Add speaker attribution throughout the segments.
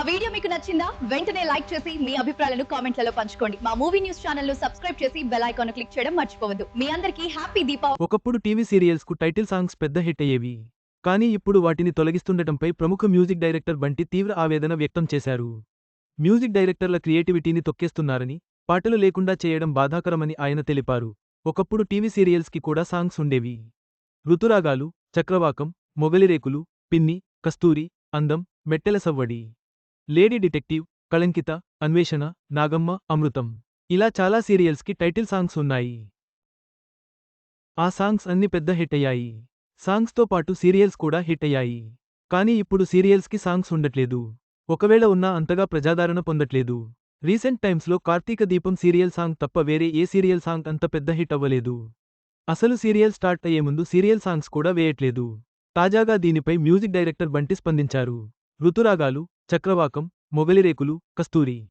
Speaker 1: మా వీడియో మీకు నచ్చిందా? వెంటనే లైక్ చేసి మీ అభిప్రాయాలను కామెంట్లలో పంచుకోండి. మా మూవీ న్యూస్ ఛానల్ను సబ్స్క్రైబ్ చేసి బెల్ ఐకాన్ క్లిక్ చేయడం మర్చిపోవద్దు. మీ అందరికీ హ్యాపీ దీపావళి.
Speaker 2: ఒకప్పుడు టీవీ సీరియల్స్కు టైటిల్ సాంగ్స్ పెద్ద హిట్ అయ్యేవి. కానీ ఇప్పుడు వాటిని తొలగిస్తుండటంపై ప్రముఖ మ్యూజిక్ డైరెక్టర్ బంటి తీవ్ర ఆవేదన వ్యక్తం చేశారు. మ్యూజిక్ డైరెక్టర్ల క్రియేటివిటీని తొక్కేస్తున్నారని పాటలు లేకుండా చేయడం బాధాకరమని ఆయన తెలిపారు. ఒకప్పుడు టీవీ సీరియల్స్కి కూడా సాంగ్స్ ఉండేవి. ఋతురాగాలు చక్రవాకం మొగలిరేకులు పిన్ని కస్తూరి అందం మెట్టెల సవ్వడి. లేడీ డిటెక్టివ్ కళంకిత అన్వేషణ నాగమ్మ అమృతం. ఇలా చాలా సీరియల్స్కి టైటిల్ సాంగ్స్ ఉన్నాయి. ఆ సాంగ్స్ అన్ని పెద్ద హిట్ అయ్యాయి. సాంగ్స్తో పాటు సీరియల్స్ కూడా హిట్ అయ్యాయి. కానీ ఇప్పుడు సీరియల్స్కి సాంగ్స్ ఉండట్లేదు. ఒకవేళ ఉన్నా అంతగా ప్రజాదరణ పొందట్లేదు. రీసెంట్ టైమ్స్లో కార్తీక దీపం సీరియల్ సాంగ్ తప్ప వేరే ఏ సీరియల్ సాంగ్ అంత పెద్ద హిట్ అవ్వలేదు. అసలు సీరియల్ స్టార్ట్ అయ్యే ముందు సీరియల్ సాంగ్స్ కూడా వేయట్లేదు. తాజాగా దీనిపై మ్యూజిక్ డైరెక్టర్ బంటి స్పందించారు. ఋతురాగాలు చక్రవాకం మొగలిరేకులు కస్తూరి.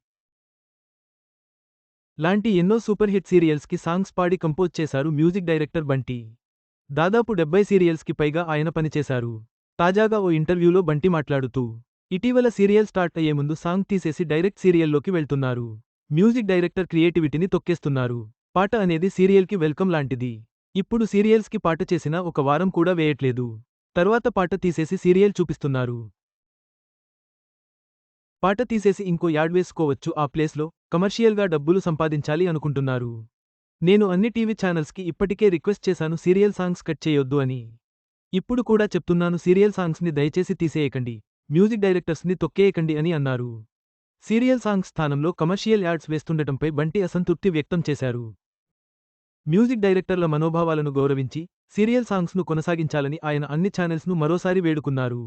Speaker 2: లాంటి ఎన్నో సూపర్ హిట్ సీరియల్స్కి సాంగ్స్ పాడి కంపోజ్ చేశారు మ్యూజిక్ డైరెక్టర్ బంటి. దాదాపు డెబ్బై సీరియల్స్కి పైగా ఆయన పనిచేశారు. తాజాగా ఓ ఇంటర్వ్యూలో బంటి మాట్లాడుతూ ఇటీవల సీరియల్ స్టార్ట్ అయ్యే ముందు సాంగ్ తీసేసి డైరెక్ట్ సీరియల్లోకి వెళ్తున్నారు. మ్యూజిక్ డైరెక్టర్ క్రియేటివిటీని తొక్కేస్తున్నారు. పాట అనేది సీరియల్కి వెల్కమ్ లాంటిది. ఇప్పుడు సీరియల్స్కి పాట చేసినా ఒక వారం కూడా వేయట్లేదు. తర్వాత పాట తీసేసి సీరియల్ చూపిస్తున్నారు. పాట తీసేసి ఇంకో యాడ్ వేసుకోవచ్చు. ఆ ప్లేస్లో కమర్షియల్గా డబ్బులు సంపాదించాలి అనుకుంటున్నారు. నేను అన్ని టీవీ ఛానల్స్కి ఇప్పటికే రిక్వెస్ట్ చేశాను సీరియల్ సాంగ్స్ కట్ చేయొద్దు అని. ఇప్పుడు కూడా చెప్తున్నాను సీరియల్ సాంగ్స్ని దయచేసి తీసేయకండి మ్యూజిక్ డైరెక్టర్స్ని తొక్కేయకండి అని అన్నారు. సీరియల్ సాంగ్స్ స్థానంలో కమర్షియల్ యాడ్స్ వేస్తుండటంపై బంటి అసంతృప్తి వ్యక్తం చేశారు. మ్యూజిక్ డైరెక్టర్ల మనోభావాలను గౌరవించి సీరియల్ సాంగ్స్ను కొనసాగించాలని ఆయన అన్ని ఛానల్స్ను మరోసారి వేడుకున్నారు.